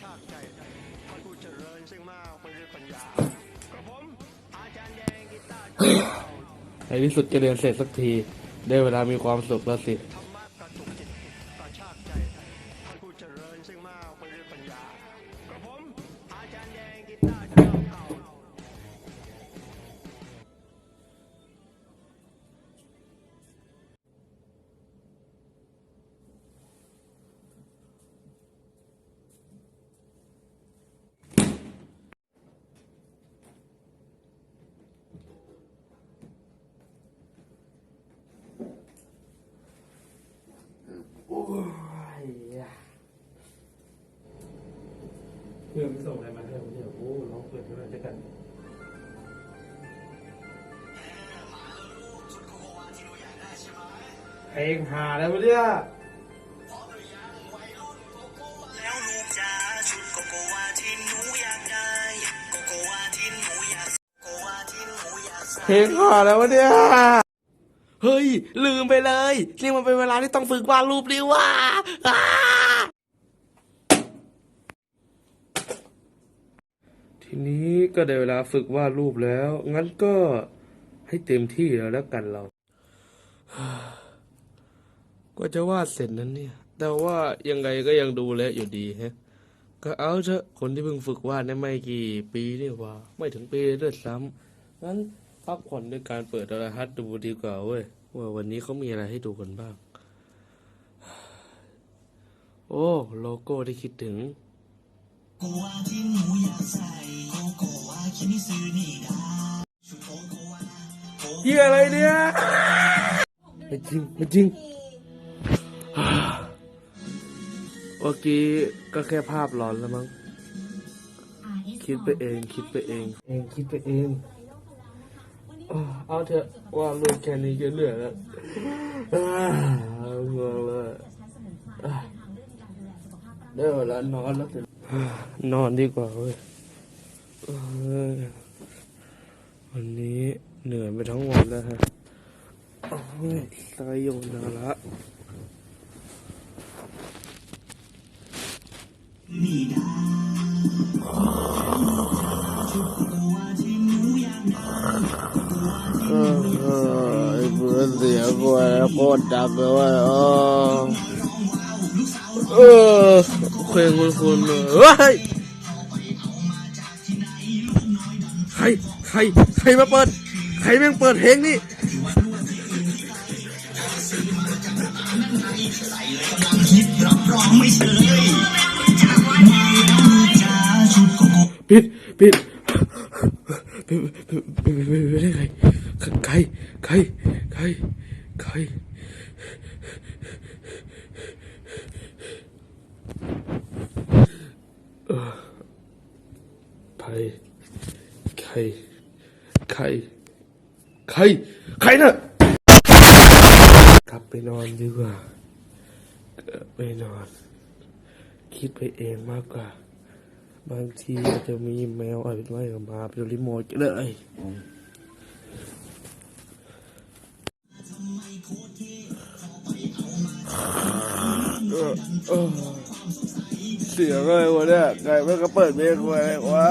ชากใจท่านผู้เจริญซึ่งมากไปด้วยปัญญากระผมอาจารย์แดงกีตาร์ในที่สุดจะเรียนเสร็จสักที ได้เวลามีความสุขแล้วสิ เพื่อนไม่ส่งอะไรมาให้ผมเนี่ยโอ้ร้องเปิดเท่าไหร่จะกันเพลงหาแล้วเนี่ยแล้วลูกจ๋าชุดโกโกวาที่หนูอยากได้โกโกวาที่หนูอยากโกโกวาที่หนูอยากใส่ เพลงหาแล้วเนี่ย เฮ้ย ลืมไปเลยนี่มันเป็นเวลาที่ต้องฝึกวาดรูปนี่ว่าอ้าทีนี้ก็ได้เวลาฝึกวาดรูปแล้ว งั้นก็ให้เต็มที่แล้วแล้วกันเราก็จะวาดเสร็จนั้นเนี่ย แต่ว่ายังไงก็ยังดูแลอยู่ดีฮะ ก็เอาเถอะคนที่เพิ่งฝึกวาดได้ไม่กี่ปีนี่หว่า ไม่ถึงปีด้วยซ้ำงั้น พักผ่อนด้วยการเปิดโทรทัศน์ดูดีกว่าเว้ยว่าวันนี้เขามีอะไรให้ดูกันบ้าง โอ้ โลโก้ที่คิดถึงโกโกวาที่หนูอยากใส่โกโกวาคิมิซึนี่ดาชุดโกโกวาโกเฮียอะไรเนี่ยไม่จริงไม่จริงเมื่อกี้ก็แค่ภาพหลอนแล้วมั้ง คิดไปเอง คิดไปเอง เองคิดไปเองอ้าว เอาเถอะว่าลูกแค่นี้ก็เหนื่อยแล้วอ้าวง่วงเลยอะได้เวลานอนแล้วสินอนดีกว่าเว้ยเอ้ยวันนี้เหนื่อยไปทั้งวันแล้วฮะโอ้ยสายโยนาละนี่ด ตรดังเลยว้ยเออเออเพลงคุณคุณเฮ้ยใครใครใครมาเปิด ใครแม่งเปิดเพลงนี่ปิดปิดปิดปิดปิดปิดปิดได้ใครใครใครใครใคร ใครใครใครใครใครนะกลับไปนอนดีกว่าไปนอน คิดไปเองมากกว่า บางทีอาจจะมีแมวอะไรไม่กับมาเป็นรีโมทก็ได้ เสียงอะไรวะเนี่ยไก่ไม่ก็เปิดเพลงไว้วะ